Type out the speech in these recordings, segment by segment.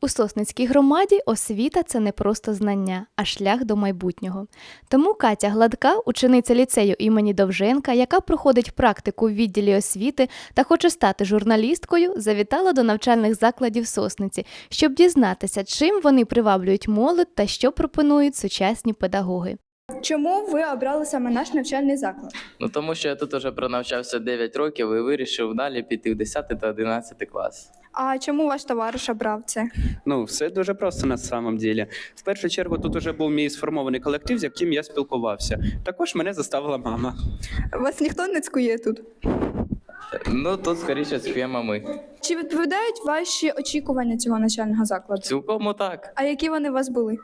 У Сосницькій громаді освіта це не просто знання, а шлях до майбутнього. Тому Катя Гладка, учениця ліцею імені Довженка, яка проходить практику в відділі освіти та хоче стати журналісткою, завітала до навчальних закладів Сосниці, щоб дізнатися, чим вони приваблюють молодь та що пропонують сучасні педагоги. Чому ви обрали саме наш навчальний заклад? Ну тому що я тут уже пронавчався 9 років і вирішив далі піти в 10 та 11 клас. А чому ваш товариш обрав це? Ну, все дуже просто на самом ділі. В першу чергу тут уже був мій сформований колектив, з яким я спілкувався. Також мене заставила мама. Вас ніхто не цькує тут? Ну тут скоріше схемами. Чи відповідають ваші очікування цього навчального закладу? Цілком так. А які вони у вас були?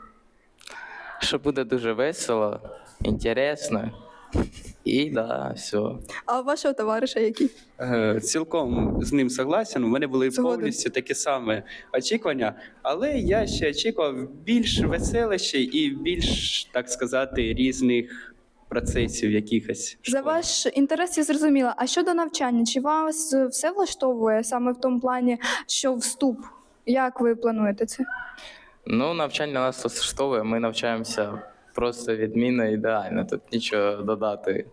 Що буде дуже весело, інтересно. І да, все. А у вашого товариша які? Е, Цілком з ним согласен. У мене були Згоден. повністю такі самі очікування, але я ще очікував більш веселище і більш, так сказати, різних процесів якихось. За ваш інтерес я зрозуміла. А щодо навчання, чи вас все влаштовує саме в тому плані, що вступ? Як ви плануєте це? Ну, навчання нас влаштовує, ми навчаємося просто відмінно ідеально. Тут нічого додати.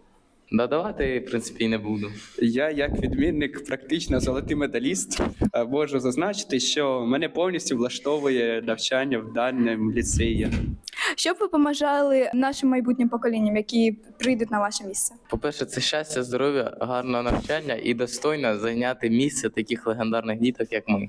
Додавати, в принципі, і не буду. Я, як відмінник, практично золотий медаліст, е, можу зазначити, що мене повністю влаштовує навчання в даному ліцеї. Що б ви побажали нашим майбутнім поколінням, які прийдуть на ваше місце? По-перше, це щастя, здоров'я, гарного навчання і достойно зайняти місце таких легендарних діток, як ми.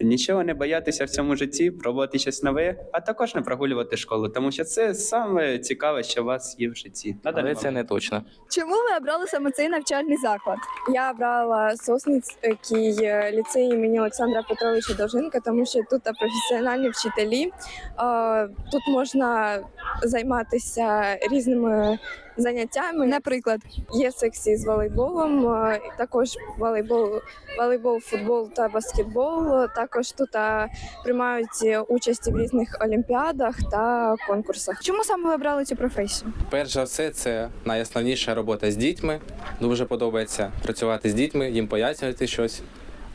Нічого не боятися в цьому житті, пробувати щось нове, а також не прогулювати школу, тому що це саме цікаве, що у вас є в житті. На даний Але це не точно. Чому ви обрали саме цей навчальний заклад? Я обрала Сосницький е, ліцей імені Олександра Петровича Довженка, тому що тут професіональні вчителі. Е, Тут можна займатися різними заняттями. Наприклад, Є секції з волейболом, е, також волейбол, волейбол, футбол та баскетбол. Також тут е, приймають участь в різних олімпіадах та конкурсах. чому саме ви обрали цю професію? Перш за все, це найосновніша робота з дітьми. Дуже подобається працювати з дітьми, їм пояснювати щось,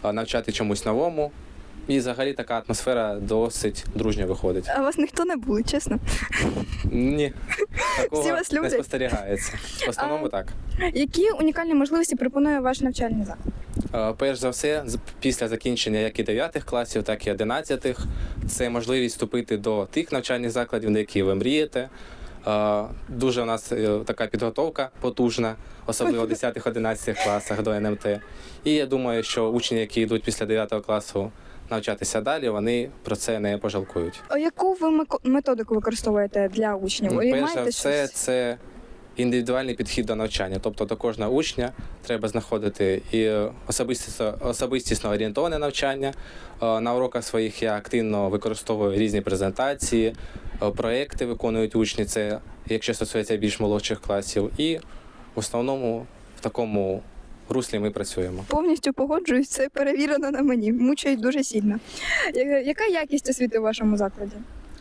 навчати чомусь новому. І взагалі така атмосфера досить дружня виходить. А вас ніхто не були, чесно. Ні, такого Всі вас не люблять? спостерігається. В основному А- так. Які унікальні можливості пропонує ваш навчальний заклад? Е, Перш за все, з- після закінчення як і 9 класів, так і 11, це можливість вступити до тих навчальних закладів, на які ви мрієте. Е, Дуже у нас е, така підготовка потужна, особливо в 10-11 класах до НМТ. І я думаю, що учні, які йдуть після 9 класу навчатися далі, вони про це не пожалкують. А яку ви методику використовуєте для учнів? Ви Перш за все, щось? це індивідуальний підхід до навчання. Тобто до кожного учня треба знаходити і особистісно, особистісно орієнтоване навчання. Е, На уроках своїх я активно використовую різні презентації, е, проекти виконують учні. Це якщо стосується більш молодших класів. І в основному в такому руслі ми працюємо. Повністю погоджуюсь, це перевірено на мені. Мучають дуже сильно. Я- Яка якість освіти в вашому закладі?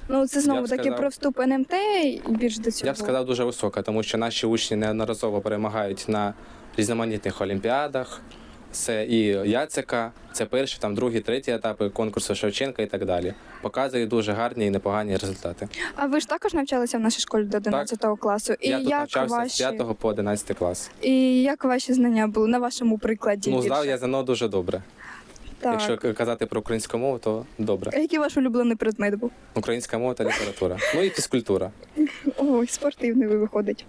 Ну, це знову таки сказав- про вступ НМТ і більш до цього. Я б сказав дуже висока, тому що наші учні неодноразово перемагають на різноманітних олімпіадах. Це і Яцика, це перші, там другі, треті етапи конкурсу Шевченка і так далі. Показує дуже гарні і непогані результати. А ви ж також навчалися в нашій школі до 11 класу. І Я тут як навчався ваші... з 5 по 11 клас. І як ваші знання були на вашому прикладі? Ну, знав я ЗНО дуже добре. Так. Якщо казати про українську мову, то добре. А який ваш улюблений предмет був? Українська мова та література. Ну і фізкультура. Ой, спортивний ви виходить.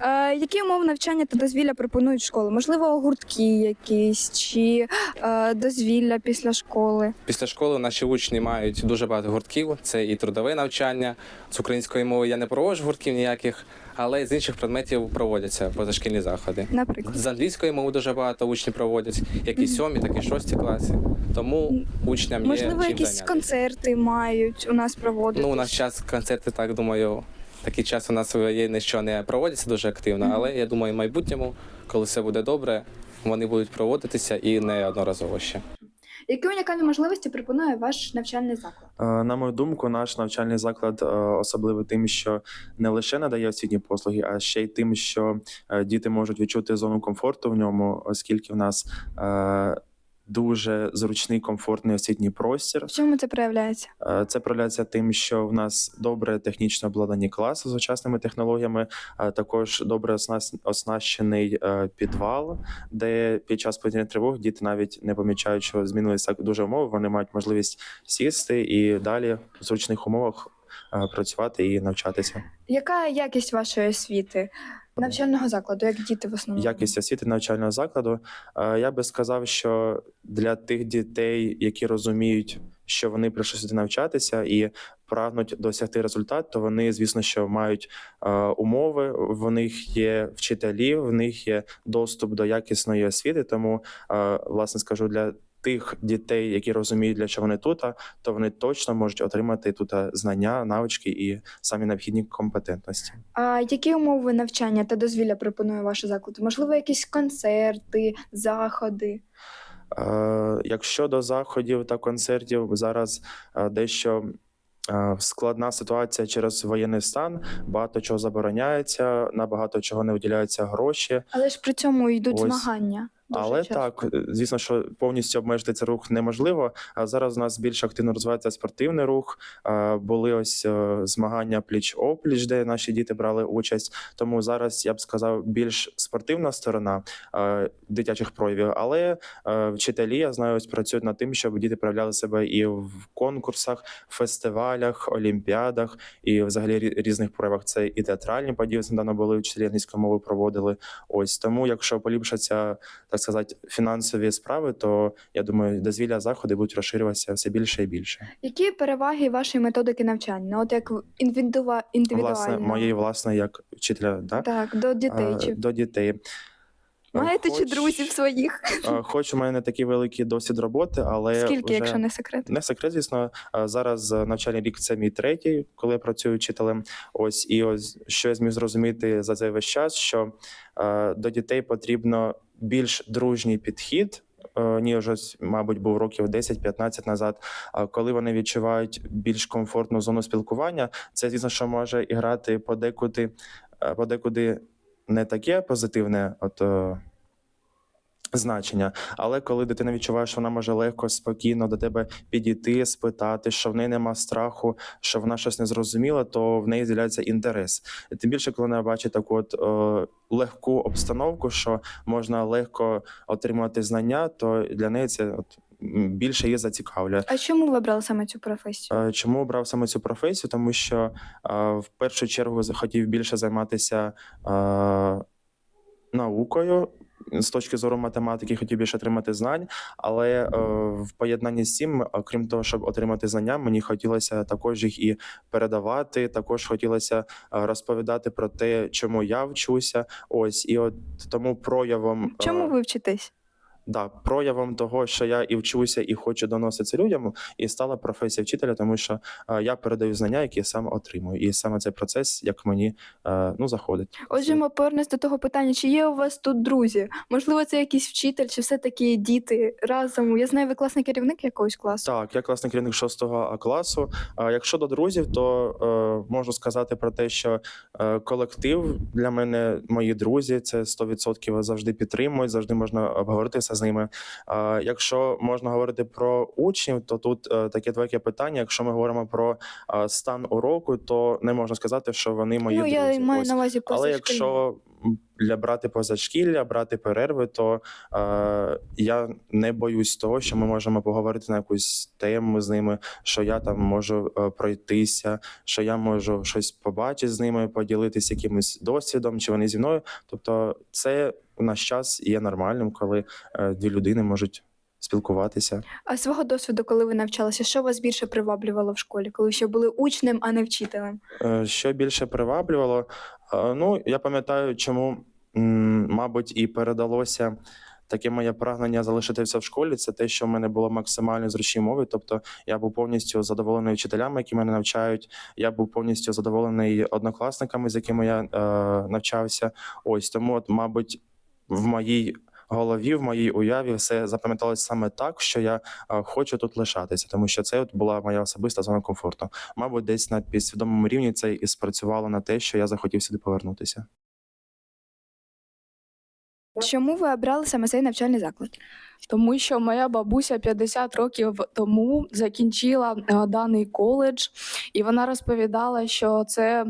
Е, які умови навчання та дозвілля пропонують школи? Можливо, гуртки якісь чи е, дозвілля після школи? Після школи наші учні мають дуже багато гуртків. Це і трудове навчання. З української мови я не проводжу гуртків ніяких, але з інших предметів проводяться позашкільні заходи. Наприклад. З англійської мови дуже багато учнів проводять, як і сьомі, так і шості класи. Тому учням є Можливо, чим якісь зайнятися. концерти мають у нас проводити. Ну, у нас час концерти, так думаю, такий час у нас є, що не проводяться дуже активно, але я думаю, в майбутньому, коли все буде добре, вони будуть проводитися і не одноразово ще. Які унікальні можливості пропонує ваш навчальний заклад? Е, На мою думку, наш навчальний заклад е, особливий тим, що не лише надає освітні послуги, а ще й тим, що е, діти можуть відчути зону комфорту в ньому, оскільки в нас дуже зручний, комфортний освітній простір. В чому це проявляється? Е, Це проявляється тим, що в нас добре технічно обладнані класи з сучасними технологіями, а також добре оснащений е, підвал, де під час повітряних тривог діти навіть не помічають, що змінилися дуже умови. Вони мають можливість сісти і далі в зручних умовах працювати і навчатися. Яка якість вашої освіти? Навчального закладу, як діти в основному? Якість освіти навчального закладу. Е, Я би сказав, що для тих дітей, які розуміють, що вони прийшли сюди навчатися і прагнуть досягти результат, то вони, звісно, що мають е, умови. В них є вчителі, в них є доступ до якісної освіти. Тому, е, власне, скажу для. Тих дітей, які розуміють, для чого вони тут, то вони точно можуть отримати тут знання, навички і самі необхідні компетентності. А які умови навчання та дозвілля пропонує ваш заклад? Можливо, якісь концерти, заходи? Е, Якщо до заходів та концертів зараз е, дещо е, складна ситуація через воєнний стан, багато чого забороняється, на багато чого не виділяються гроші. Але ж при цьому йдуть Ось. змагання. Дуже Але часто. так, звісно, що повністю обмежити цей рух неможливо. А зараз у нас більш активно розвивається спортивний рух. Були ось е, змагання пліч-опліч, де наші діти брали участь. Тому зараз я б сказав більш спортивна сторона е, дитячих проявів. Але е, вчителі я знаю, ось працюють над тим, щоб діти проявляли себе і в конкурсах, фестивалях, олімпіадах і взагалі рі- різних проявах. Це і театральні події недавно були вчителі англійської мови проводили. Ось тому, якщо поліпшаться так сказати, фінансові справи, то я думаю, дозвілля заходи будуть розширюватися все більше і більше. Які переваги вашої методики навчання? Ну, От як індивідува... індивідуально? Власне, моєї власне, як вчителя, да? Так, до дітей. е, Чи... до дітей. Маєте чи друзів своїх? Хоч у мене не такий великий досвід роботи, але Скільки, вже... якщо не секрет? Не секрет, звісно. Зараз е, навчальний рік це мій третій, коли я працюю вчителем. Ось і ось що я зміг зрозуміти за цей весь час, що е, до дітей потрібно більш дружній підхід. е, Ніж ось, мабуть, був років 10-15 назад. Коли вони відчувають більш комфортну зону спілкування, це звісно, що може і грати подекуди, е, подекуди не таке позитивне, от е, значення. Але коли дитина відчуває, що вона може легко, спокійно до тебе підійти, спитати, що в неї нема страху, що вона щось не зрозуміла, то в неї з'являється інтерес. І тим більше, коли вона бачить таку от е, легку обстановку, що можна легко отримати знання, то для неї це от більше її зацікавлює. А чому ви обрали саме цю професію? Е, Чому обрав саме цю професію? Тому що е, в першу чергу захотів більше займатися е, наукою. З точки зору математики хотів більше отримати знань, але е, в поєднанні з цим, окрім того, щоб отримати знання, мені хотілося також їх і передавати. Також хотілося е, розповідати про те, чому я вчуся. Ось і от тому проявом е, Чому ви вчитесь? Да, проявом того, що я і вчуся, і хочу доносити людям, і стала професія вчителя, тому що е, я передаю знання, які я сам отримую, і саме цей процес, як мені е, ну заходить. Отже, ми повернемось до того питання, чи є у вас тут друзі? Можливо, це якийсь вчитель, чи все-таки діти разом? Я знаю, ви класний керівник якогось класу. Так, я класний керівник 6 класу. А якщо до друзів, то е, можу сказати про те, що е, колектив для мене, мої друзі, це 100% завжди підтримують, завжди можна обговорити все з ними. Якщо можна говорити про учнів, то тут е, таке двояке питання. Якщо ми говоримо про стан уроку, то не можна сказати, що вони мої ну, друзі. я маю Ось. на увазі Але якщо для брати позашкілля, брати перерви, то е, я не боюсь того, що ми можемо поговорити на якусь тему з ними, що я там можу е, пройтися, що я можу щось побачити з ними, поділитися якимось досвідом, чи вони зі мною. Тобто, це у наш час є нормальним, коли е, дві людини можуть спілкуватися. А свого досвіду, коли ви навчалися, що вас більше приваблювало в школі, коли ще були учнем, а не вчителем? Е, Що більше приваблювало? Е, Ну, я пам'ятаю, чому, мабуть, і передалося таке моє прагнення залишитися в школі. Це те, що в мене було максимально зручні мови. Тобто я був повністю задоволений вчителями, які мене навчають. Я був повністю задоволений однокласниками, з якими я е, навчався. Ось тому, от, мабуть, в моїй. Голові в моїй уяві все запам'яталось саме так, що я хочу тут лишатися, тому що це от була моя особиста зона комфорту. Мабуть, десь на підсвідомому рівні це і спрацювало на те, що я захотів сюди повернутися. Чому ви обрали саме цей навчальний заклад? Тому що моя бабуся 50 років тому закінчила е, даний коледж, і вона розповідала, що це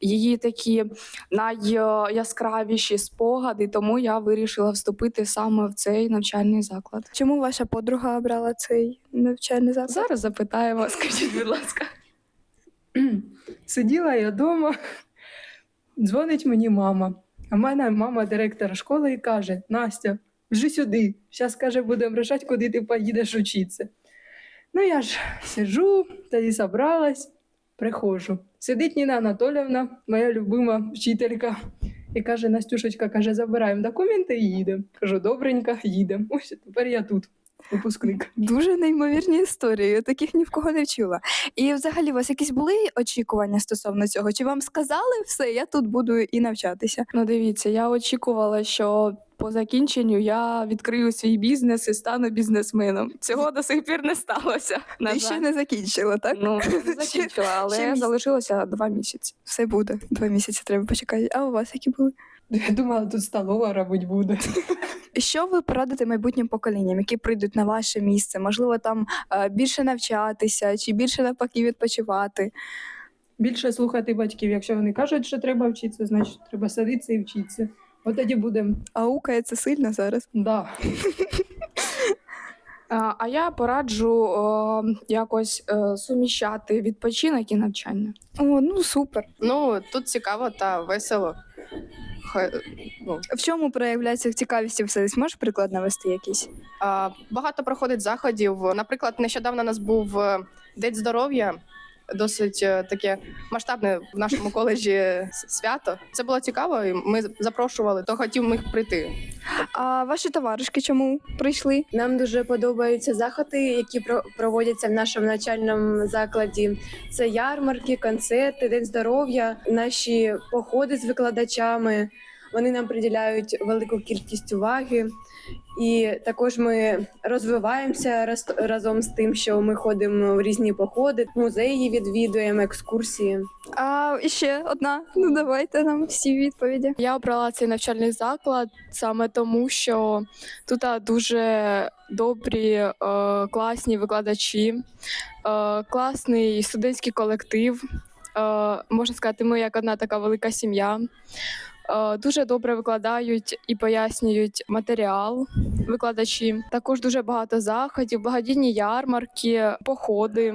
її такі найяскравіші спогади. Тому я вирішила вступити саме в цей навчальний заклад. Чому ваша подруга обрала цей навчальний заклад? Зараз запитаємо, скажіть, будь ласка. Сиділа я вдома, дзвонить мені мама. А мене мама директора школи і каже: Настя, вже сюди. Зараз каже, будемо рішати, куди ти поїдеш вчитися. Ну, я ж сиджу, тоді собралась, приходжу. Сидить Ніна Анатолівна, моя любима вчителька, і каже: Настюшечка, каже, забираємо документи і їдемо. Кажу, добренько, їдемо. Ось тепер я тут, випускник. Дуже неймовірні історії, я таких ні в кого не чула. І взагалі, у вас якісь були очікування стосовно цього? Чи вам сказали все, я тут буду і навчатися? Ну, дивіться, я очікувала, що по закінченню я відкрию свій бізнес і стану бізнесменом. Цього до сих пір не сталося. Ти ще не закінчила, так? Ну, не закінчила, Ще але місяць. залишилося два місяці. Все буде. Два місяці треба почекати. А у вас які були? Я думала, тут столова робити буде. Що ви порадите майбутнім поколінням, які прийдуть на ваше місце? Можливо, там е, більше навчатися чи більше навпаки відпочивати? більше слухати батьків. Якщо вони кажуть, що треба вчитися, значить треба садитися і вчитися. От тоді будемо. Аукає це сильно зараз. Да. А а я пораджу е, якось е, суміщати відпочинок і навчання. О, ну супер. Ну, тут цікаво та весело. Хай- ну, В чому проявляється цікавість і все? Можеш приклад навести якийсь? а, багато проходить заходів. Наприклад, нещодавно у нас був е, День здоров'я, досить е, таке масштабне в нашому коледжі свято. Це було цікаво, і ми запрошували, то хотів міг прийти. А ваші товаришки чому прийшли? Нам дуже подобаються заходи, які про- проводяться в нашому навчальному закладі. Це ярмарки, концерти, день здоров'я, наші походи з викладачами. Вони нам приділяють велику кількість уваги. І також ми розвиваємося раз- разом з тим, що ми ходимо в різні походи, музеї відвідуємо, екскурсії. А і ще одна. Ну давайте нам всі відповіді. Я обрала цей навчальний заклад саме тому, що тут дуже добрі, е, класні викладачі, е, класний студентський колектив. Е, можна сказати, ми як одна така велика сім'я. Е, Дуже добре викладають і пояснюють матеріал викладачі. Також дуже багато заходів, благодійні ярмарки, походи.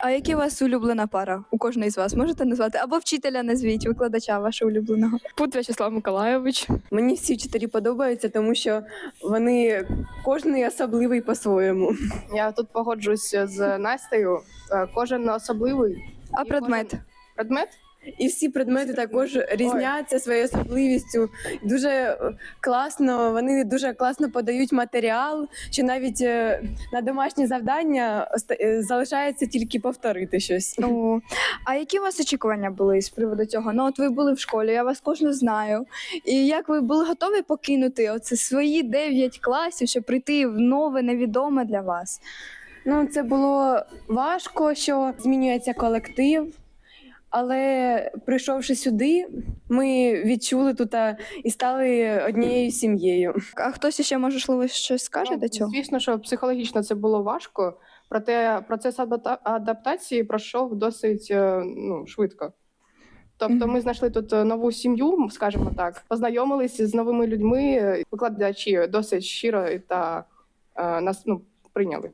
А які у вас улюблена пара? У кожної з вас можете назвати? Або вчителя назвіть, викладача вашого улюбленого. Пут Вячеслав Миколайович. Мені всі вчителі подобаються, тому що вони кожен особливий по-своєму. Я тут погоджуюсь з Настею. Е, Кожен особливий А І предмет? предмет. І всі предмети також різняться своєю особливістю. Дуже е, класно, вони дуже класно подають матеріал, що навіть е, на домашні завдання оста- е, залишається тільки повторити щось. О, а які у вас очікування були з приводу цього? Ну, от ви були в школі, я вас кожну знаю. І як ви були готові покинути оце свої 9 класів, щоб прийти в нове, невідоме для вас? Ну, це було важко, що змінюється колектив. Але прийшовши сюди, ми відчули тут і стали однією сім'єю. А хтось ще, можливо, щось скаже Ну, до цього? Звісно, що психологічно це було важко, проте процес адапта- адаптації пройшов досить е, ну, швидко. Тобто ми знайшли тут е, нову сім'ю, скажімо так, познайомилися з новими людьми, е, викладачі досить щиро та е, нас ну, прийняли.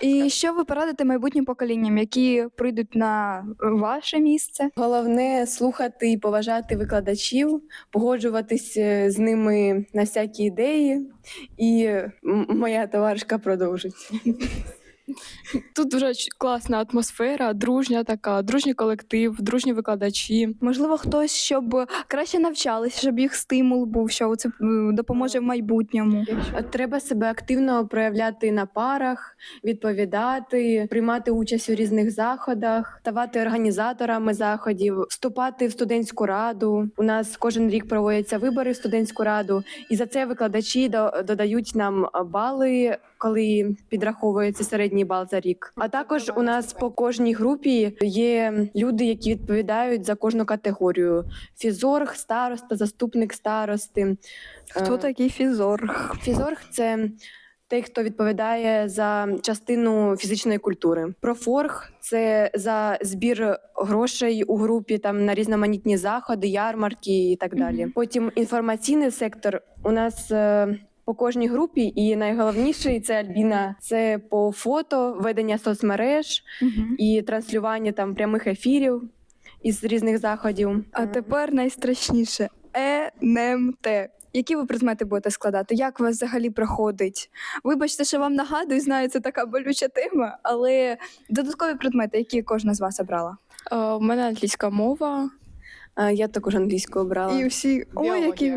І що ви порадите майбутнім поколінням, які прийдуть на ваше місце? Головне слухати і поважати викладачів, погоджуватись е, з ними на всякі ідеї. І моя товаришка продовжить. Тут дуже класна атмосфера, дружня така, дружній колектив, дружні викладачі. Можливо, хтось, щоб краще навчалися, щоб їх стимул був, що це допоможе в майбутньому. Треба себе активно проявляти на парах, відповідати, приймати участь у різних заходах, ставати організаторами заходів, вступати в студентську раду. У нас кожен рік проводяться вибори в студентську раду, і за це викладачі до- додають нам бали коли підраховується середній бал за рік. А також у нас по кожній групі є люди, які відповідають за кожну категорію: фізорг, староста, заступник старости. Хто Е, такий фізорг? Фізорг це той, хто відповідає за частину фізичної культури. Профорг це за збір грошей у групі там на різноманітні заходи, ярмарки і так далі. Потім інформаційний сектор у нас. По кожній групі, і найголовніший це Альбіна. Це по фото, ведення соцмереж Мгм. і транслювання там прямих ефірів із різних заходів. А тепер найстрашніше ЕНМТ. Які ви предмети будете складати? Як у вас взагалі проходить? Вибачте, що вам нагадую, знаю, це така болюча тема, але додаткові предмети, які кожна з вас обрала? Е, У мене англійська мова. Е, Я також англійську обрала. І всі ой, які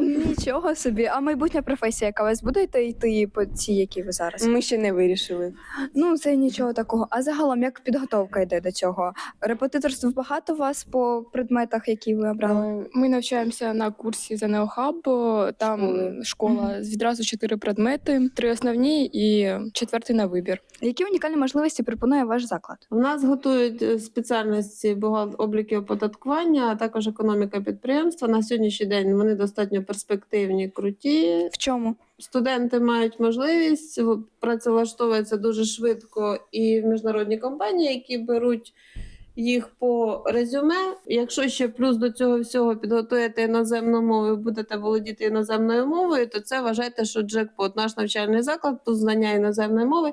нічого собі. А майбутня професія, яка у вас будете йти по цій, які ви зараз? Ми ще не вирішили. Ну це нічого такого. А загалом, як підготовка йде до цього? Репетиторств багато у вас по предметах, які ви обрали? Е, Ми навчаємося на курсі ЗНО Хаб. Там Школи. школа відразу чотири предмети, три основні і четвертий на вибір. Які унікальні можливості пропонує ваш заклад? У нас готують е, спеціальності обліки оподаткування, а також економіка підприємства. На сьогоднішній день вони достатньо перспективні, круті. В чому? Студенти мають можливість працевлаштовуються дуже швидко і в міжнародні компанії, які беруть їх по резюме. Якщо ще плюс до цього всього підготуєте іноземну мову, і будете володіти іноземною мовою, то це вважайте, що джекпот, наш навчальний заклад, тут знання іноземної мови.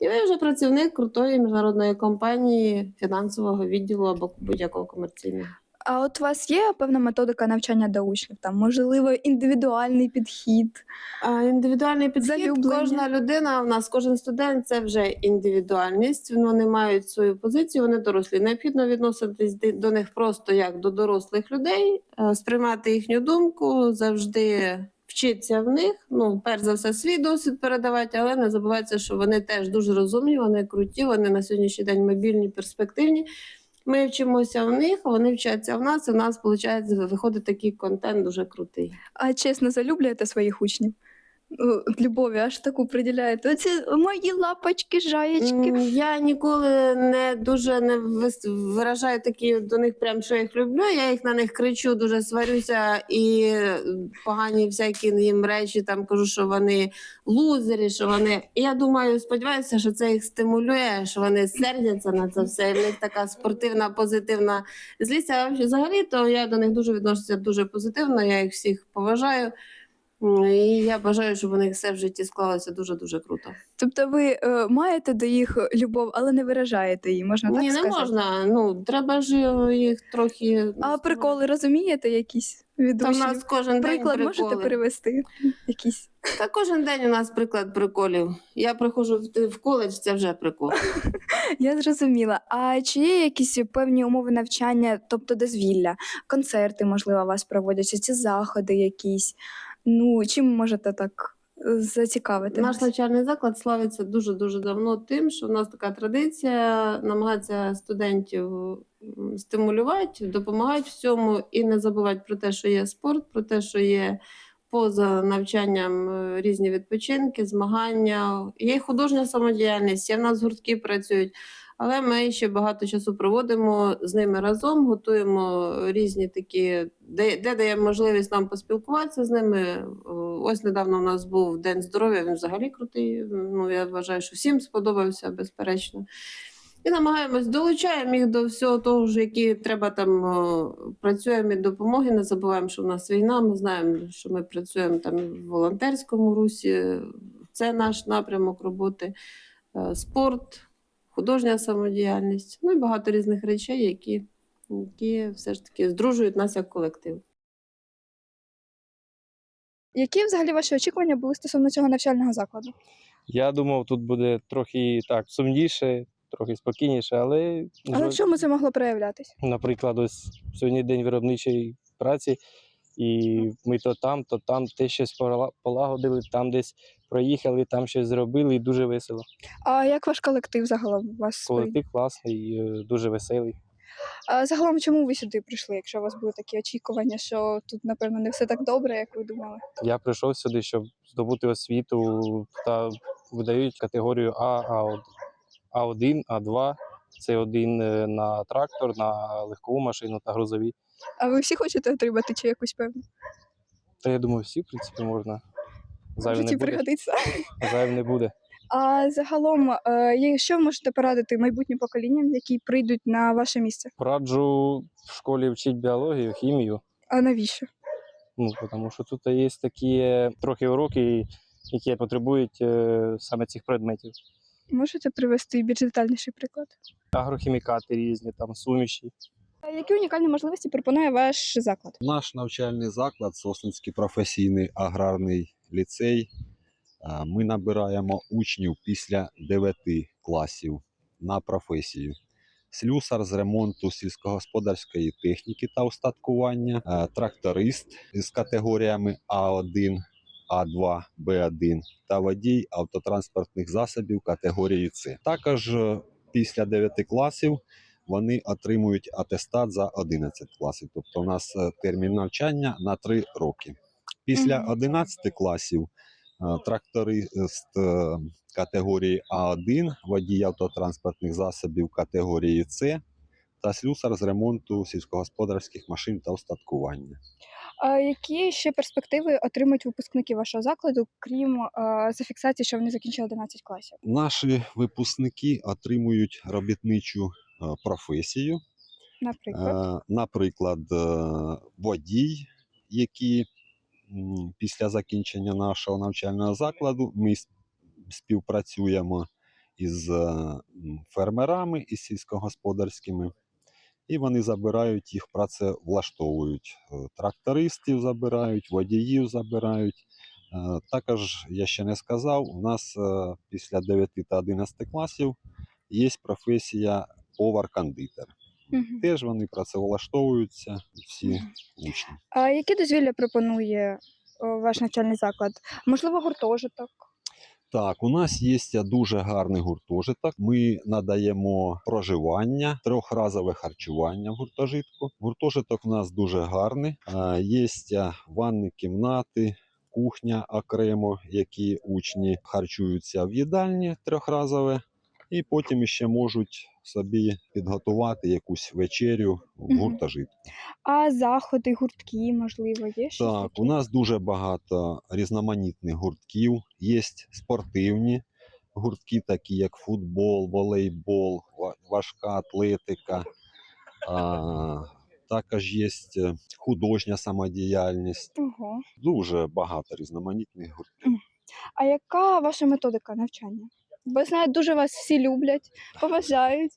І ви вже працівник крутої міжнародної компанії, фінансового відділу або будь-якого комерційного. А от у вас є певна методика навчання до учнів? Там можливо індивідуальний підхід. А індивідуальний підхід, Залюблення. кожна людина в нас, кожен студент це вже індивідуальність. Вони мають свою позицію, вони дорослі. Необхідно відноситись до них просто як до дорослих людей, е, сприймати їхню думку, завжди вчитися в них. Ну, перш за все, свій досвід передавати, але не забувайте, що вони теж дуже розумні, вони круті, вони на сьогоднішній день мобільні, перспективні. Ми вчимося в них, вони вчаться в нас, в нас виходить, виходить такий контент дуже крутий. А чесно, залюблюєте своїх учнів? От Любові аж таку приділяєте. Оці мої лапочки, жаєчки. М, Я ніколи не дуже не вис- виражаю такі до них, прям що я їх люблю. Я їх на них кричу, дуже сварюся і е, погані всякі їм речі. Там кажу, що вони лузери, що вони. І я думаю, сподіваюся, що це їх стимулює, що вони сердяться на це все. І в них така спортивна, позитивна злість. А взагалі, то я до них дуже відношуся дуже позитивно. Я їх всіх поважаю. І я бажаю, щоб у них все в житті склалося дуже дуже круто. Тобто ви е, маєте до їх любов, але не виражаєте її, можна так Ні, не сказати? можна. Ну треба ж їх трохи. А приколи розумієте якісь від Та в нас кожен Приклад день можете приколи. перевести? Якісь? Та кожен день у нас приклад приколів. Я приходжу в, в коледж, це вже прикол. Я зрозуміла. А чи є якісь певні умови навчання, тобто дозвілля, концерти, можливо, у вас проводяться, ці заходи якісь? Ну, чим можете так е, зацікавити? Наш навчальний заклад славиться дуже дуже давно тим, що в нас така традиція намагатися студентів стимулювати, допомагати в цьому і не забувати про те, що є спорт, про те, що є. Поза навчанням е, різні відпочинки, змагання, є художня самодіяльність, є в нас гуртки працюють, але ми ще багато часу проводимо з ними разом, готуємо різні такі, де, де дає можливість нам поспілкуватися з ними. Ось недавно у нас був День здоров'я, він взагалі крутий. Ну, я вважаю, що всім сподобався, безперечно. І намагаємось долучаємо їх до всього того, ж, які треба там працюємо і допомоги. Не забуваємо, що в нас війна. Ми знаємо, що ми працюємо там в волонтерському русі. Це наш напрямок роботи, Е, спорт, художня самодіяльність, ну і багато різних речей, які, які все ж таки здружують нас як колектив. Які взагалі ваші очікування були стосовно цього навчального закладу? Я думав, тут буде трохи так сумніше, трохи спокійніше, але, Але в чому це могло проявлятись? наприклад, ось сьогодні день виробничої праці, і ми то там, то там те щось полагодили, там десь проїхали, там щось зробили, і дуже весело. А як ваш колектив загалом у вас? Колектив класний, е, дуже веселий. А загалом, чому ви сюди прийшли, якщо у вас були такі очікування, що тут, напевно, не все так добре, як ви думали? Я прийшов сюди, щоб здобути освіту та видають категорію А, А1, А1, А2. Це один е, на трактор, на легкову машину та грузові. А ви всі хочете отримати чи якусь певну? Та я думаю, всі, в принципі, можна. В не житті буде. пригодиться. Зайве не буде. А загалом, е, що ви можете порадити майбутнім поколінням, які прийдуть на ваше місце? Пораджу в школі вчити біологію, хімію. А навіщо? Ну, тому що тут є такі трохи уроки, які потребують е, саме цих предметів. Можете привести більш детальніший приклад? Агрохімікати різні, там суміші. Які унікальні можливості пропонує ваш заклад? Наш навчальний заклад, Сосницький професійний аграрний ліцей. Ми набираємо учнів після 9 класів на професію. Слюсар з ремонту сільськогосподарської техніки та устаткування, тракторист з категоріями А1, А2, Б1 та водій автотранспортних засобів категорії С. Також е, після 9 класів вони отримують атестат за 11 класів. Тобто у нас е, термін навчання на 3 роки. Після Мгм. 11 класів е, тракторист е, категорії А1, водій автотранспортних засобів категорії С та слюсар з ремонту сільськогосподарських машин та устаткування. А які ще перспективи отримують випускники вашого закладу, крім зафіксації, що вони закінчили 11 класів? Наші випускники отримують робітничу професію, Наприклад, Е, Наприклад, е, водій, які після закінчення нашого навчального закладу ми співпрацюємо із е, фермерами і сільськогосподарськими, і вони забирають їх, працевлаштовують. Трактористів забирають, водіїв забирають. Також я ще не сказав, у нас після 9 та 11 класів є професія повар-кондитер. Мгм. Теж вони працевлаштовуються, всі учні. а які дозвілля пропонує ваш навчальний заклад? Можливо, гуртожиток? Так, у нас є дуже гарний гуртожиток. Ми надаємо проживання, трьохразове харчування в гуртожитку. Гуртожиток у нас дуже гарний. Є ванні кімнати, кухня окремо, які учні харчуються в їдальні трьохразове, і потім ще можуть собі підготувати якусь вечерю в гуртожитку. А заходи, гуртки, можливо, є щось? Так, таке? у нас дуже багато різноманітних гуртків. Є спортивні гуртки, такі як футбол, волейбол, важка атлетика. А, також є художня самодіяльність. Ого. Дуже багато різноманітних гуртків. А яка ваша методика навчання? Бо знаю, дуже вас всі люблять, поважають.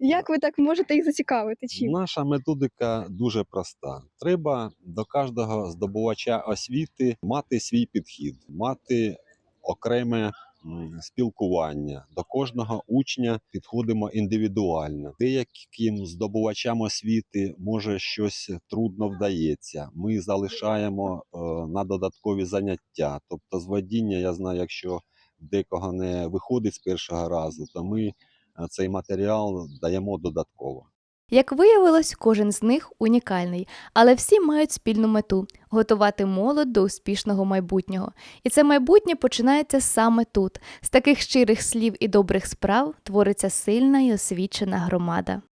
Як ви так можете їх зацікавити? Чим? Наша методика дуже проста. Треба до кожного здобувача освіти мати свій підхід, мати окреме спілкування. До кожного учня підходимо індивідуально. Деяким здобувачам освіти може щось трудно вдається. Ми залишаємо е, на додаткові заняття. Тобто, з водіння я знаю, якщо декого не виходить з першого разу, то ми е, цей матеріал даємо додатково. Як виявилось, кожен з них унікальний, але всі мають спільну мету готувати молодь до успішного майбутнього. І це майбутнє починається саме тут. З таких щирих слів і добрих справ твориться сильна і освічена громада.